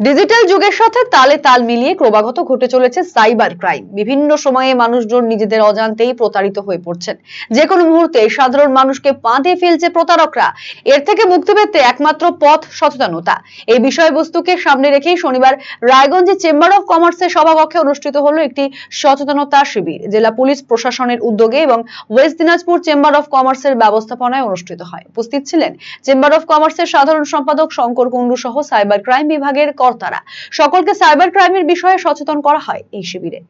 Digital যুগের সাথে তালে তাল মিলিয়ে ক্রমাগত ঘটে চলেছে সাইবার ক্রাইম বিভিন্ন সময়ে মানুষজন নিজেদের অজান্তেই প্রতারিত হয়ে পড়ছেন। যে কোনো মুহূর্তে সাধারণ মানুষকে পাঁদে ফেলছে প্রতারকরা। এর থেকে মুক্তি পেতে একমাত্র পথ সচেতনতা। এই বিষয়বস্তুকে সামনে রেখেই শনিবার রায়গঞ্জে চেম্বার অফ কমার্সের সভাকক্ষে অনুষ্ঠিত হলো একটি সচেতনতা শিবির। জেলা পুলিশ প্রশাসনের উদ্যোগে এবং ওয়েস্ট দিনাজপুর চেম্বার অফ কমার্সের ব্যবস্থাপনায় অনুষ্ঠিত হয়। উপস্থিত ছিলেন চেম্বার অফ কমার্সের সাধারণ সম্পাদক শঙ্কর কুণ্ডু সহ সাইবার ক্রাইম বিভাগের কর্তারা। সকলকে সাইবার ক্রাইমের বিষয়ে সচেতন করা হয় এই শিবিরে।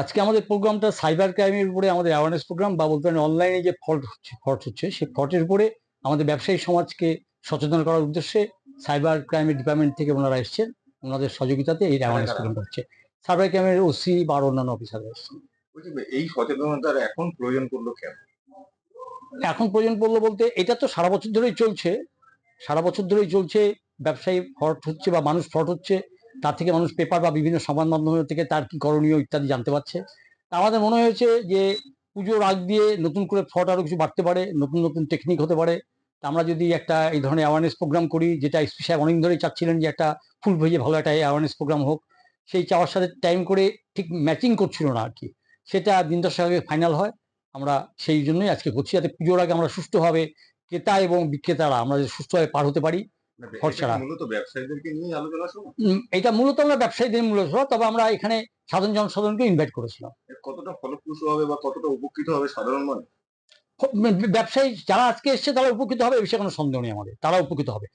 আজকে আমাদের প্রোগ্রামটা সাইবার ক্রাইমের উপরে আমাদের অ্যাওয়ারনেস প্রোগ্রাম বা বলতে পারেন অনলাইনে যে ফল্ট হচ্ছে ফল্ট হচ্ছে সেই ফল্টের উপরে আমাদের ব্যবসায়ী সমাজকে সচেতন করার উদ্দেশ্যে সাইবার ক্রাইমের ডিপার্টমেন্ট থেকে ওনারা এসেছেন। ওনাদের সহযোগিতাতে এই অ্যাওয়ারনেস? প্রোগ্রামটা হচ্ছে। সাইবার ক্রাইমের ওসি বা আরও অন্যান্য অফিসার এসেছেন। এই সচেতনতার এখন প্রয়োজন পড়ল কেন? এখন প্রয়োজন পড়ল বলতে এটা তো সারা বছর ধরেই চলছে। সারা বছর ধরেই চলছে ব্যবসায়ী ফ্রড হচ্ছে বা মানুষ ফ্রড হচ্ছে, তার থেকে মানুষ পেপার বা বিভিন্ন সংবাদ মাধ্যম থেকে তার কি করণীয় ইত্যাদি জানতে পারছে। আমাদের মনে হয়েছে যে পুজোর আগ দিয়ে নতুন করে ফ্রড আরও কিছু বাড়তে পারে, নতুন নতুন টেকনিক হতে পারে। তা আমরা যদি একটা এই ধরনের অ্যাওয়ারনেস প্রোগ্রাম করি, যেটা এসপি সাহেব অনেকদিন ধরেই চাচ্ছিলেন যে একটা ফুল ভেজে ভালো একটা অ্যাওয়ারনেস প্রোগ্রাম হোক, সেই চাওয়ার সাথে টাইম করে ঠিক ম্যাচিং করছিল না আর কি। সেটা দিন আগে ফাইনাল হয়। আমরা সেই জন্যই আজকে করছি, যাতে পুজোর আগে আমরা সুস্থভাবে ক্রেতা এবং বিক্রেতারা, আমরা যে সুষ্ঠুভাবে পার হতে পারি। এটা মূলত আমরা ব্যবসায়ীদের মূলত তবে আমরা এখানে সাধারণ জনসাধারণকে ইনভাইট করেছিলাম। কতটা ফলপ্রসূ হবে বা কতটা উপকৃত হবে সাধারণ মানুষ? ব্যবসায়ী যারা আজকে এসছে তারা উপকৃত হবে এ বিষয়ে কোনো সন্দেহ নেই আমাদের। তারা উপকৃত হবে।